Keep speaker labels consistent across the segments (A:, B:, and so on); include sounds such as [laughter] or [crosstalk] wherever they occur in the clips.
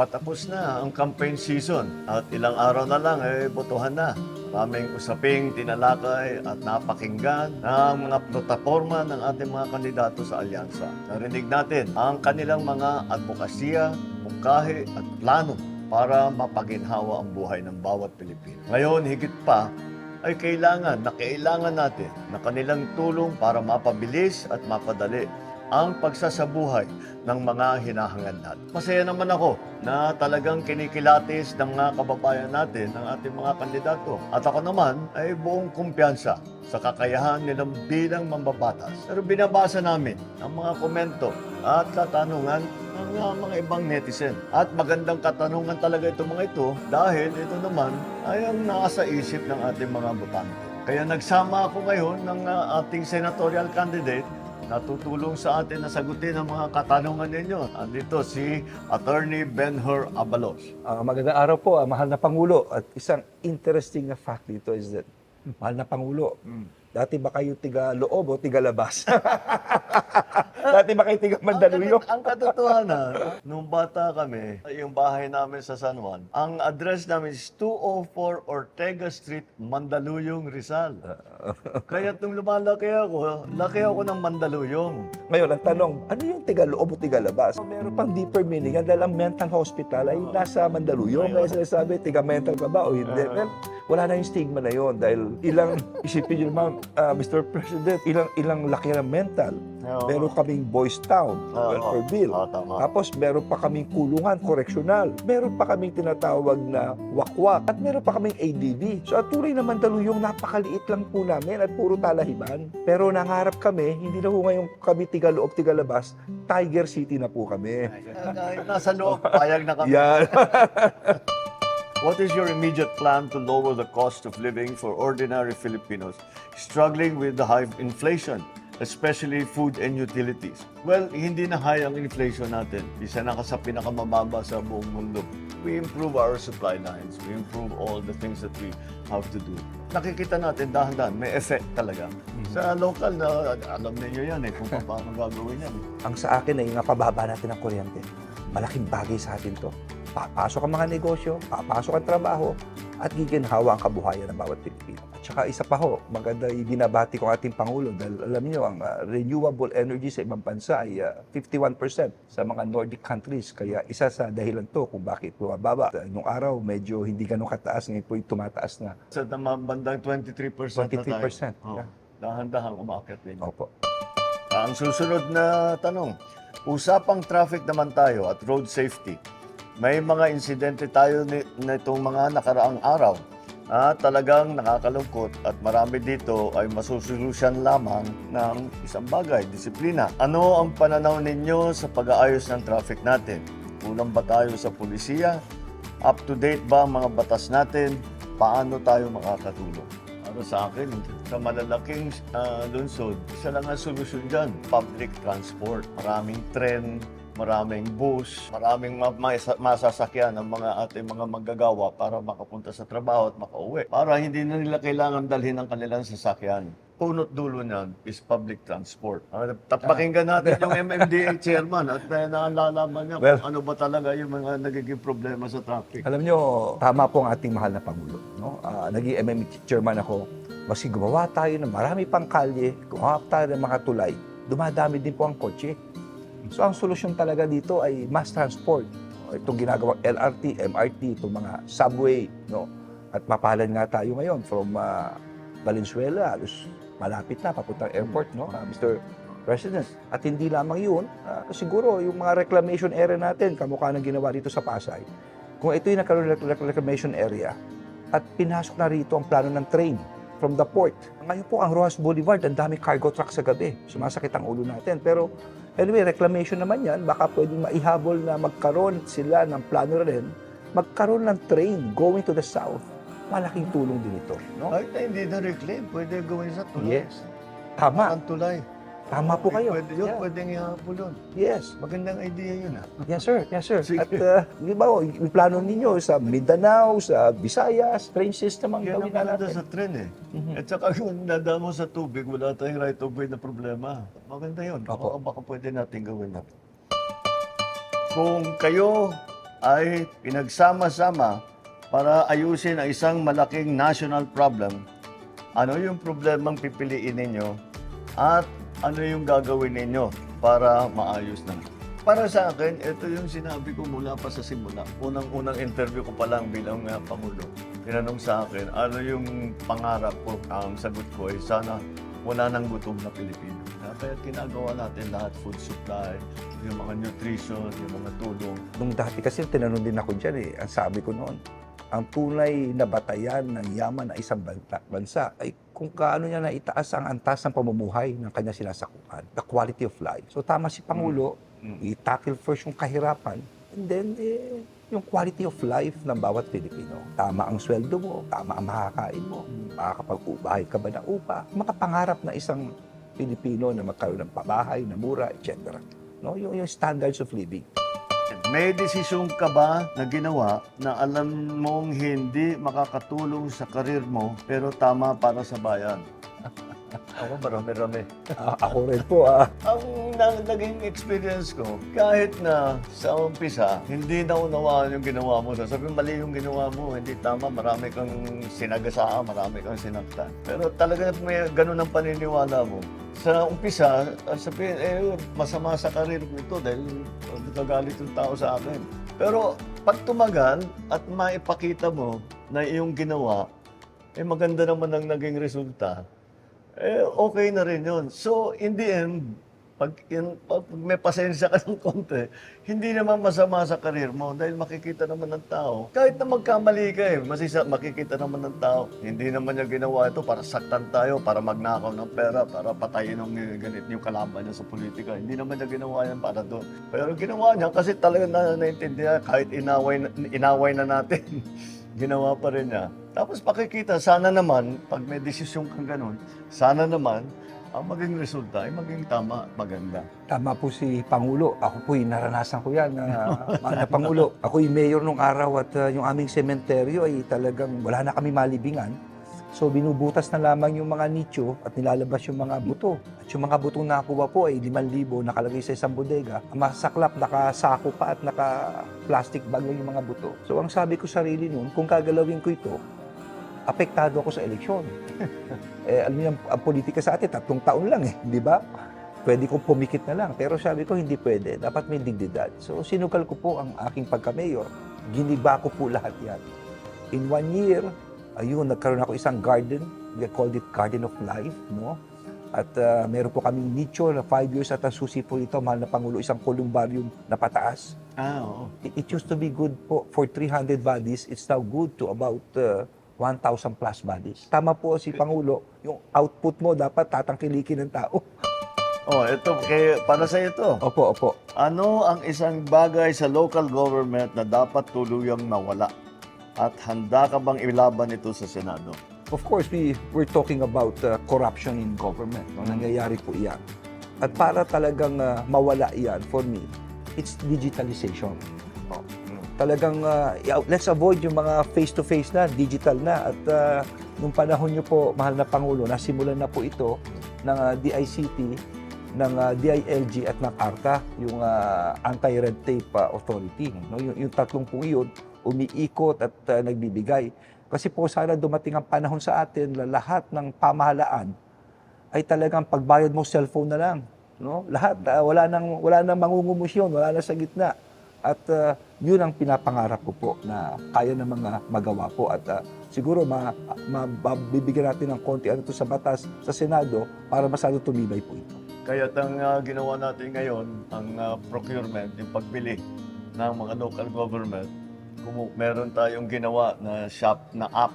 A: Patapos na ang campaign season at ilang araw na lang eh botohan na. Maraming usaping tinalakay at napakinggan ng mga plataforma ng ating mga kandidato sa alyansa. Narinig natin ang kanilang mga advokasya, mungkahi at plano para mapaginhawa ang buhay ng bawat Pilipino. Ngayon, higit pa, ay kailangan na kailangan natin na kanilang tulong para mapabilis at mapadali ang pagsasabuhay ng mga hinahangad natin. Masaya naman ako na talagang kinikilatis ng mga kababayan natin, ng ating mga kandidato. At ako naman ay buong kumpiyansa sa kakayahan nilang bilang mambabatas. Pero binabasa namin ang mga komento at katanungan ng mga ibang netizen. At magandang katanungan talaga ito mga ito dahil ito naman ay ang nasa isip ng ating mga botante. Kaya nagsama ako ngayon ng uh, ating senatorial candidate na tutulong sa atin na sagutin ang mga katanungan ninyo. Andito si Attorney Benhur Abalos.
B: Ah, magandang araw po, ah, mahal na Pangulo. At isang interesting na fact dito is that, mahal na Pangulo, dati ba kayo tiga loob o tiga labas? [laughs] dati ba kayo tiga Mandaluyong?
A: Ang, ang katotohanan, nung bata kami, yung bahay namin sa San Juan, ang address namin is 204 Ortega Street, Mandaluyong, Rizal. [laughs] Kaya nung lumalaki ako, laki ako ng Mandaluyong.
B: Ngayon, ang tanong, ano yung tiga loob o tiga labas? Meron pang deeper meaning yan dahil ang mental hospital ay nasa Mandaluyong. Kaya sinasabi, tiga mental ka ba o hindi?
A: Ah.
B: Well, wala na yung stigma na yon dahil ilang, [laughs] isipin nyo naman, ah, Mr. President, ilang, ilang laki ng mental.
A: Oo.
B: Meron kaming boys town,
A: Oo.
B: welfare bill.
A: Oo, tama.
B: Tapos meron pa kaming kulungan, correctional. Meron pa kaming tinatawag na wakwak. At meron pa kaming ADB. So at tunay na Mandaluyong, napakaliit lang po namin at puro talahiban. Pero nangarap kami, hindi na po ngayon kami tiga loob, tiga labas, Tiger City na po kami.
A: Kahit nasa loob, payag na kami.
B: Yan. [laughs]
A: What is your immediate plan to lower the cost of living for ordinary Filipinos struggling with the high inflation, especially food and utilities? Well, hindi na high ang inflation natin. Isa na ka sa pinakamababa sa buong mundo. We improve our supply lines. We improve all the things that we have to do. Nakikita natin dahan-dahan, may effect talaga. Sa local na, alam niyo yan eh, kung paano gagawin yan. eh.
B: ang sa akin ay nga pababa natin ang kuryente. Malaking bagay sa atin to. Papasok ang mga negosyo, papasok ang trabaho, at giginhawa ang kabuhayan ng bawat Pilipino. At saka isa pa ho, maganda yung binabati ko ang ating Pangulo dahil alam niyo ang uh, renewable energy sa ibang bansa ay uh, 51% sa mga Nordic countries. Kaya isa sa dahilan to kung bakit bumababa. Uh, Nung araw, medyo hindi ganun kataas, ngayon po tumataas na.
A: Sa tama- bandang 23% na tayo.
B: 23%,
A: Oh,
B: yeah.
A: Dahan-dahan umakyat din.
B: Opo.
A: Ang susunod na tanong, usapang traffic naman tayo at road safety. May mga insidente tayo ni- nitong mga nakaraang araw na talagang nakakalungkot at marami dito ay masusolusyan lamang ng isang bagay, disiplina. Ano ang pananaw ninyo sa pag-aayos ng traffic natin? Kulang ba tayo sa pulisiya? Up to date ba ang mga batas natin? Paano tayo makakatulong? Para sa akin, sa malalaking ah, lungsod, isa lang ang solusyon dyan, public transport. Maraming tren, maraming bus, maraming ma- masasakyan ng mga ating mga manggagawa para makapunta sa trabaho at makauwi. Para hindi na nila kailangan dalhin ang kanilang sasakyan. Punot dulo niyan is public transport. Uh, pakinggan natin yung [laughs] MMDA chairman at uh, naalalaman niya
B: Well-
A: kung ano ba talaga yung mga nagiging problema sa traffic.
B: Alam nyo, tama po ang ating mahal na Pangulo. No? Ah, naging MME chairman ako. Maski gumawa tayo ng marami pang kalye, gumawa tayo ng mga tulay, dumadami din po ang kotse. So ang solusyon talaga dito ay mass transport. Itong ginagawang LRT, MRT, itong mga subway. No? At mapalan nga tayo ngayon from ah, Valenzuela, halos malapit na, papuntang airport, no? Ah, Mr. President. At hindi lamang yun, ah, siguro yung mga reclamation area natin, kamukha ng ginawa dito sa Pasay, kung ito yung nagkaroon ng rec- reclamation area at pinasok na rito ang plano ng train from the port. Ngayon po ang Rojas Boulevard, ang daming cargo truck sa gabi. Sumasakit ang ulo natin. Pero anyway, reclamation naman yan. Baka pwedeng maihabol na magkaroon sila ng plano rin, magkaroon ng train going to the south. Malaking tulong din ito. No?
A: Kahit na hindi na reclaim, pwede gawin sa tulay.
B: Yes. Tama.
A: Ang tulay.
B: Tama po kayo.
A: Pwede yun,
B: Yeah.
A: pwedeng ihabol yun.
B: Yes.
A: Magandang idea yun ah.
B: Yes, sir. Yes, sir.
A: Sige.
B: At uh, di ba, oh, yung plano ninyo sa Mindanao, sa Visayas, train system ang
A: Yan ang
B: gawin
A: maganda
B: natin.
A: sa tren eh.
B: Mhm.
A: At saka kung nadamo sa tubig, wala tayong right of way na problema. Maganda yun.
B: Opo.
A: Baka, baka pwede natin gawin na. Kung kayo ay pinagsama-sama para ayusin ang isang malaking national problem. Ano yung problemang pipiliin ninyo at ano yung gagawin ninyo para maayos na. Para sa akin, ito yung sinabi ko mula pa sa simula. Unang-unang interview ko pa lang bilang uh, Pangulo. Tinanong sa akin, ano yung pangarap ko? Ang sagot ko ay sana wala nang gutom na Pilipino. Kaya ginagawa natin lahat, food supply, yung mga nutrition, yung mga tulong.
B: Nung dati kasi tinanong din ako dyan eh, ang sabi ko noon, ang tunay na batayan ng yaman ng isang bansa, ay kung kaano niya naitaas ang antas ng pamumuhay ng kanya sinasakupan, the quality of life. So tama si Pangulo,
A: Mm.
B: i-tackle first yung kahirapan, and then eh, yung quality of life ng bawat Pilipino. Tama ang sweldo mo, tama ang makakain mo, makakapag-ubahay ka ba ng upa, makapangarap na isang Pilipino na magkaroon ng pabahay na mura, etc. No, yung, yung standards of living.
A: May desisyon ka ba na ginawa na alam mong hindi makakatulong sa karir mo pero tama para sa bayan? [laughs] Ako marami-rami.
B: Ah, ako rin po, ah.
A: Ang na- naging experience ko, kahit na sa umpisa, hindi na unawaan yung ginawa mo. Sabi mali yung ginawa mo, hindi tama, marami kang sinagasaan, marami kang sinaktan. Pero talaga may ganun ang paniniwala mo. Sa umpisa, sabihin, eh, masama sa karir ko ito dahil nagagalit yung tao sa akin. Pero pag tumagal at maipakita mo na iyong ginawa, eh maganda naman ang naging resulta, eh, okay na rin yun. So, in the end, pag, in, pag may pasensya ka ng konti, hindi naman masama sa karir mo dahil makikita naman ng tao. Kahit na magkamali ka eh, masisa, makikita naman ng tao. Hindi naman niya ginawa ito para saktan tayo, para magnakaw ng pera, para patayin ng ganit yung kalaban niya sa politika. Hindi naman niya ginawa yan para doon. Pero ginawa niya kasi talaga na naintindihan kahit inaway, na- inaway na natin. [laughs] ginawa pa rin niya. Tapos pakikita, sana naman, pag may desisyon kang ganun, sana naman, ang maging resulta ay maging tama at maganda.
B: Tama po si Pangulo. Ako po naranasan ko yan na, na Pangulo. Ako yung mayor nung araw at uh, yung aming sementeryo ay talagang wala na kami malibingan. So binubutas na lamang yung mga nicho at nilalabas yung mga buto. At yung mga butong nakuha po ay 5,000 nakalagay sa isang bodega. Masaklap, nakasako pa at naka-plastic bag lang yung mga buto. So ang sabi ko sarili nun, kung kagalawin ko ito, apektado ako sa eleksyon. [laughs] eh, alam niyo, ang, ang politika sa atin, tatlong taon lang eh, di ba? Pwede kong pumikit na lang. Pero sabi ko, hindi pwede. Dapat may dignidad. So, sinugal ko po ang aking pagka-mayor. Giniba ko po lahat yan. In one year, ayun, nagkaroon ako isang garden. We called it Garden of Life, no? At uh, meron po kaming nicho na five years at ang susi po ito, mahal na Pangulo, isang columbarium na pataas.
A: Ah, oo.
B: It, it used to be good po for 300 bodies. It's now good to about uh, 1,000 plus bodies. Tama po si Pangulo, yung output mo dapat tatangkilikin ng tao.
A: Oh, ito, kay, para sa ito.
B: Opo, opo.
A: Ano ang isang bagay sa local government na dapat tuluyang nawala? At handa ka bang ilaban ito sa Senado?
B: Of course, we we're talking about uh, corruption in government. No? Nangyayari po iyan. At para talagang uh, mawala iyan, for me, it's digitalization. Talagang, uh, let's avoid yung mga face-to-face na, digital na. At uh, nung panahon niyo po, mahal na Pangulo, nasimulan na po ito ng uh, DICT, ng uh, DILG at ng ARTA, yung uh, Anti-Red Tape uh, Authority. No? Yung, yung tatlong po yun, umiikot at uh, nagbibigay. Kasi po sana dumating ang panahon sa atin na lahat ng pamahalaan ay talagang pagbayad mo cellphone na lang. No? Lahat, uh, wala nang, wala nang mangungumusyon, wala na sa gitna. At uh, yun ang pinapangarap ko po na kaya ng mga magawa po. At uh, siguro ma, ma, mabibigyan natin ng konti ano to sa batas sa Senado para masyado tumibay po ito.
A: Kaya ang ah, ginawa natin ngayon, ang ah, procurement, yung pagbili ng mga local government, kumu- meron tayong ginawa na shop na app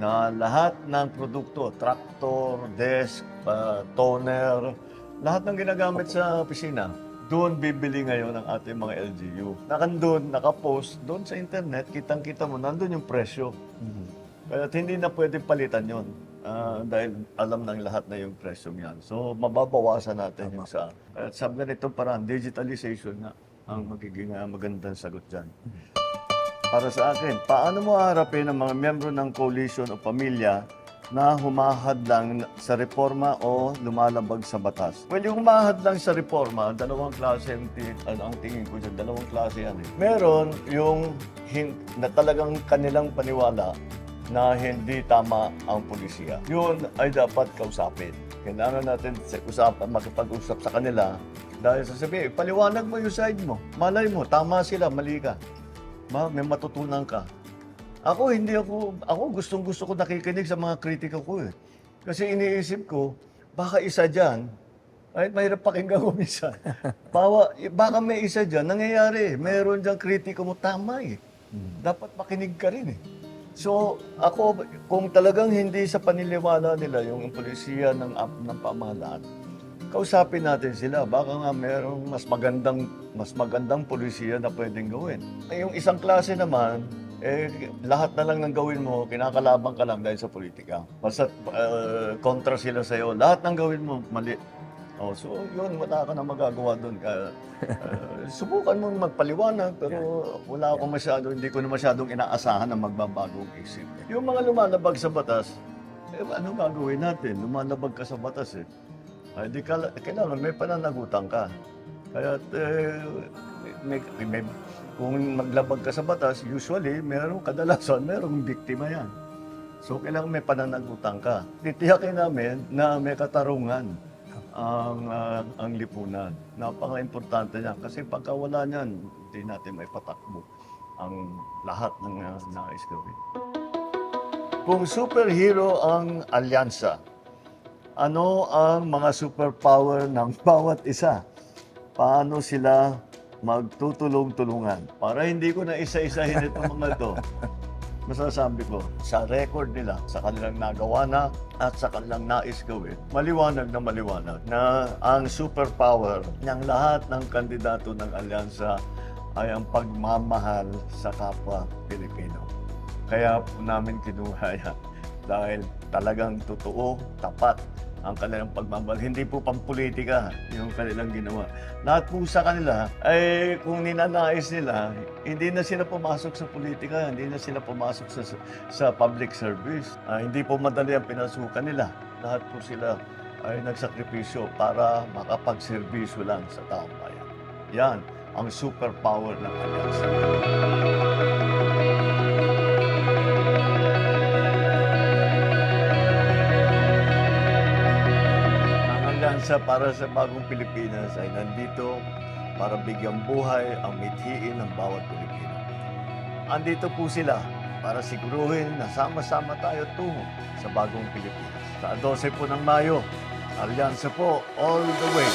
A: na lahat ng produkto, tractor, desk, ah, toner, lahat ng ginagamit sa opisina, doon bibili ngayon ang ating mga LGU. Nakandun, nakapost, doon sa internet, kitang-kita mo, nandun yung presyo. Kaya hindi na pwede palitan yon dahil alam ng lahat na yung presyo niyan. So, mababawasan natin yung sa... At sa ganito parang digitalization nga ang magiging ah, magandang sagot dyan. Para sa akin, paano mo haharapin ang mga miyembro ng coalition o pamilya na humahad lang sa reforma o lumalabag sa batas. Well, yung humahad lang sa reforma, dalawang klase ang, ano, ang tingin ko dyan, dalawang klase yan eh. Meron yung hin- na talagang kanilang paniwala na hindi tama ang pulisya. Yun ay dapat kausapin. Kailangan natin sa- usapan, makipag-usap sa kanila dahil sasabihin, paliwanag mo yung side mo. Malay mo, tama sila, mali ka. Ma, may matutunan ka. Ako, hindi ako, ako gustong gusto ko nakikinig sa mga kritika ko eh. Kasi iniisip ko, baka isa dyan, ay mahirap pakinggan ko [laughs] minsan. Bawa, baka may isa dyan, nangyayari. Meron dyan kritiko mo, tama eh. Dapat makinig ka rin eh. So, ako, kung talagang hindi sa paniliwala nila yung polisiya ng, ng pamahalaan, kausapin natin sila. Baka nga merong mas magandang, mas magandang polisiya na pwedeng gawin. Eh, Yung isang klase naman, eh, lahat na lang ng gawin mo, kinakalaban ka lang dahil sa politika. Basta uh, kontra sila sa'yo, lahat ng gawin mo, mali. Oh, so yun, wala ka na magagawa doon. Kaya, uh, subukan mo magpaliwanag, pero wala ako masyado, hindi ko na masyadong inaasahan na magbabagong isip. Yung mga lumalabag sa batas, eh, ano gagawin natin? Lumalabag ka sa batas eh. Ay, di ka, kailangan may pananagutan ka. Kaya eh, may, may, kung maglabag ka sa batas, usually, meron kadalasan, merong biktima yan. So, kailangan may pananagutan ka. Titiyakin namin na may katarungan ang, ah, ang lipunan. Napaka-importante niyan. Kasi pagka wala niyan, hindi natin may patakbo ang lahat ng uh, nais gawin. Kung superhero ang alyansa, ano ang mga superpower ng [laughs] bawat isa? Paano sila magtutulong-tulungan? Para hindi ko na isa-isahin itong mga ito, masasabi ko, sa record nila, sa kanilang nagawa na at sa kanilang nais gawin, maliwanag na maliwanag na ang superpower ng lahat ng kandidato ng alyansa ay ang pagmamahal sa kapwa Pilipino. Kaya po namin kinuha yan dahil talagang totoo, tapat ang kanilang pagmamahal. Hindi po pampolitika yung kanilang ginawa. Lahat po sa kanila, ay kung ninanais nila, hindi na sila pumasok sa politika, hindi na sila pumasok sa, sa public service. Ah, hindi po madali ang pinasukan nila. Lahat po sila ay nagsakripisyo para makapagserbisyo lang sa taong bayan. Yan ang superpower ng alyansa. Alyansa para sa bagong Pilipinas ay nandito para bigyang buhay ang mithiin ng bawat Pilipino. Andito po sila para siguruhin na sama-sama tayo tungo sa bagong Pilipinas. Sa 12 po ng Mayo, Alyansa po all the way.